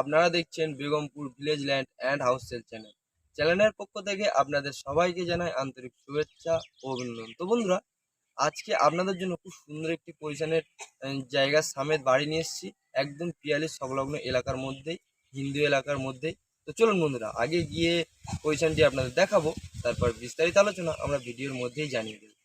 আপনারা দেখছেন Begampur village land and house sale channel চ্যানেলের পক্ষ থেকে আপনাদের সবাইকে জানাই আন্তরিক শুভেচ্ছা ও অভিনন্দন। তো বন্ধুরা, আজকে আপনাদের জন্য খুব সুন্দর একটি পজিশনের জায়গার সামেত বাড়ি নিয়ে এসেছি। একদম পিয়ালির সংলগ্ন এলাকার মধ্যেই, হিন্দু এলাকার মধ্যেই। তো চলুন বন্ধুরা, আগে গিয়ে পজিশনটি আপনাদের দেখাবো, তারপর বিস্তারিত আলোচনা আমরা ভিডিওর মধ্যেই জানিয়ে দেবো।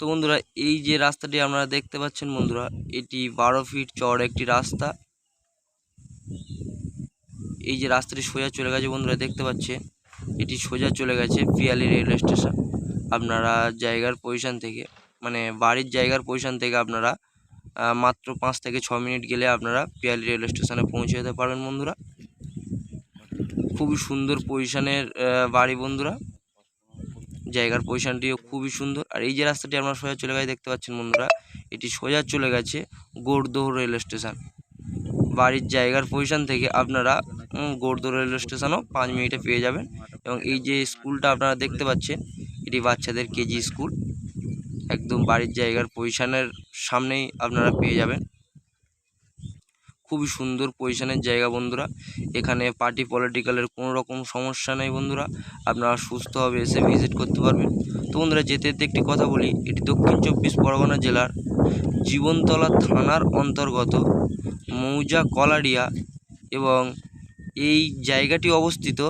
তো বন্ধুরা, এই যে রাস্তাটি আপনারা দেখতে পাচ্ছেন বন্ধুরা, এটি বারো ফিট চওড়া একটি রাস্তা। এই যে রাস্তাটি সোজা চলে গেছে বন্ধুরা, দেখতে পাচ্ছেন? এটি সোজা চলে গেছে পিয়ালি রেলওয়ে স্টেশন। আপনারা জায়গার পজিশন থেকে মানে বাড়ির জায়গার পজিশন থেকে আপনারা মাত্র পাঁচ থেকে ছ মিনিট গেলে আপনারা পিয়ালি রেলওয়ে স্টেশনে পৌঁছে যেতে পারবেন বন্ধুরা। খুবই সুন্দর পজিশনের বাড়ি বন্ধুরা। জায়গার পজিশনটিও খুবই সুন্দর। আর এই যে রাস্তাটি আপনারা সোজা চলে গেছে দেখতে পাচ্ছেন বন্ধুরা এটি সোজা চলে গেছে গোড়দহ রেল স্টেশন। বাড়ির জায়গার পজিশন থেকে আপনারা উম, গোড়দহ রেল স্টেশনও পাঁচ মিনিটে পেয়ে যাবেন। এবং এই যে স্কুলটা আপনারা দেখতে পাচ্ছেন এটি বাচ্চাদের কেজি স্কুল। একদম বাড়ির জায়গার পজিশনের সামনেই আপনারা পেয়ে যাবেন। খুবই সুন্দর পজিশনের জায়গা বন্ধুরা। এখানে পার্টি পলিটিক্যালের কোনো রকম সমস্যা নেই বন্ধুরা। আপনারা সুস্থভাবে এসে ভিজিট করতে পারবেন। তো বন্ধুরা, যেতে যেতে একটি কথা বলি, এটি দক্ষিণ চব্বিশ পরগনা জেলার জীবনতলা থানার অন্তর্গত মৌজা কলাডিয়া এবং এই জায়গাটি অবস্থিত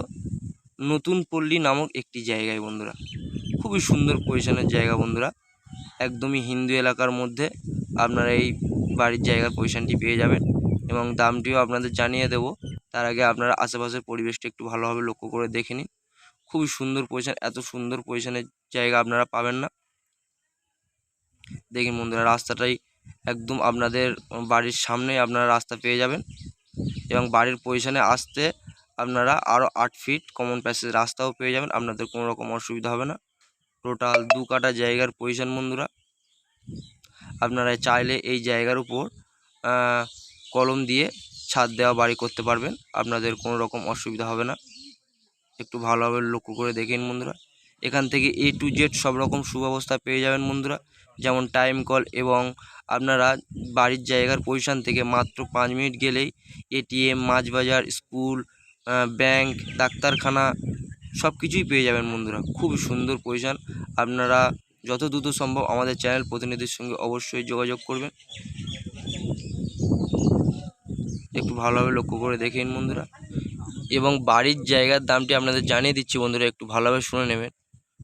নতুন পল্লী নামক একটি জায়গায় বন্ধুরা। খুবই সুন্দর পজিশনের জায়গা বন্ধুরা। একদমই হিন্দু এলাকার মধ্যে আপনারা এই বাড়ির জায়গার পজিশনটি পেয়ে যাবেন। এবং দামটিও আপনাদের জানিয়ে দেব। তার আগে আপনারা আশেপাশের পরিবেশটা একটু ভালোভাবে লক্ষ্য করে দেখে নিন। খুবই সুন্দর পজিশন এত সুন্দর পজিশনের জায়গা আপনারা পাবেন না। দেখুন বন্ধুরা, রাস্তাটাই একদম আপনাদের বাড়ির সামনেই আপনারা রাস্তা পেয়ে যাবেন। এবং বাড়ির পজিশনে আসতে আপনারা আরও আট ফিট কমন প্যাসেজ রাস্তাও পেয়ে যাবেন। আপনাদের কোনো রকম অসুবিধা হবে না। টোটাল দু কাটা জায়গার পজিশন বন্ধুরা। আপনারা চাইলে এই জায়গার উপর কলম দিয়ে ছাদ দেওয়া, বাড়ি করতে পারবেন। আপনাদের কোনো রকম অসুবিধা হবে না। একটু ভালোভাবে লক্ষ্য করে দেখেন বন্ধুরা। এখান থেকে এ টু জেড সব রকম সুব্যবস্থা পেয়ে যাবেন বন্ধুরা। যেমন টাইম কল এবং আপনারা বাড়ির জায়গার পজিশন থেকে মাত্র পাঁচ মিনিট গেলেই এটিএম মাছ বাজার স্কুল ব্যাংক ডাক্তারখানা সব কিছুই পেয়ে যাবেন বন্ধুরা। খুব সুন্দর পজিশন আপনারা যত দ্রুত সম্ভব আমাদের চ্যানেল প্রতিনিধির সঙ্গে অবশ্যই যোগাযোগ করবেন। একটু ভালোভাবে লক্ষ্য করে দেখেন বন্ধুরা। এবং বাড়ির জায়গার দামটি আপনাদের জানিয়ে দিচ্ছি বন্ধুরা, একটু ভালোভাবে শুনে নেবেন।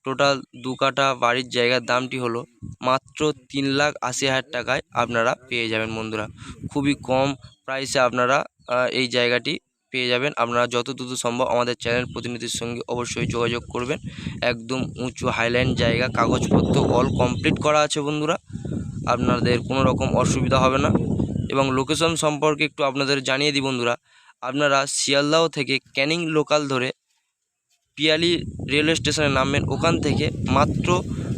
টোটাল দু কাটা বাড়ির জায়গার দামটি হলো মাত্র তিন লাখ আশি হাজার টাকায় আপনারা পেয়ে যাবেন বন্ধুরা। খুবই কম প্রাইসে আপনারা এই জায়গাটি পেয়ে যাবেন। আপনারা যত দ্রুত সম্ভব আমাদের চ্যানেল প্রতিনিধির সঙ্গে অবশ্যই যোগাযোগ করবেন। একদম উঁচু হাইল্যান্ড জায়গা, কাগজপত্র অল কমপ্লিট করা আছে বন্ধুরা। আপনাদের কোনো রকম অসুবিধা হবে না। এবং লোকেশন সম্পর্কে একটু আপনাদের জানিয়ে দিই বন্ধুরা। আপনারা শিয়ালদাহ থেকে ক্যানিং লোকাল ধরে পিয়ালি রেলওয়ে স্টেশনে নামবেন। ওখান থেকে মাত্র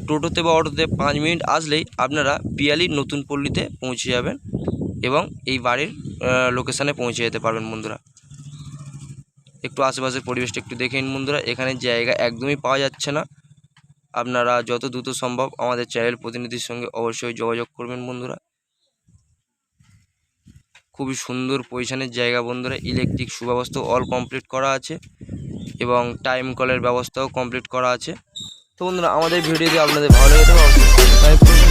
টোটোতে বা অটোতে পাঁচ মিনিট আসলেই আপনারা পিয়ালি নতুন পল্লীতে পৌঁছে যাবেন এবং এই বাড়ির লোকেশানে পৌঁছে যেতে পারবেন বন্ধুরা। একটু আশেপাশের পরিবেশটা একটু দেখে নিন বন্ধুরা। এখানে জায়গা একদমই পাওয়া যাচ্ছে না। আপনারা যত দ্রুত সম্ভব আমাদের চ্যানেল প্রতিনিধির সঙ্গে অবশ্যই যোগাযোগ করবেন বন্ধুরা। খুবই সুন্দর পজিশনের জায়গা বন্ধুরা। ইলেকট্রিক সুব্যবস্থা অল কমপ্লিট করা আছে এবং টাইম কলের ব্যবস্থাও কমপ্লিট করা আছে। তো বন্ধুরা, আমাদের ভিডিওটি আপনাদের ভালো লেগে থাকবে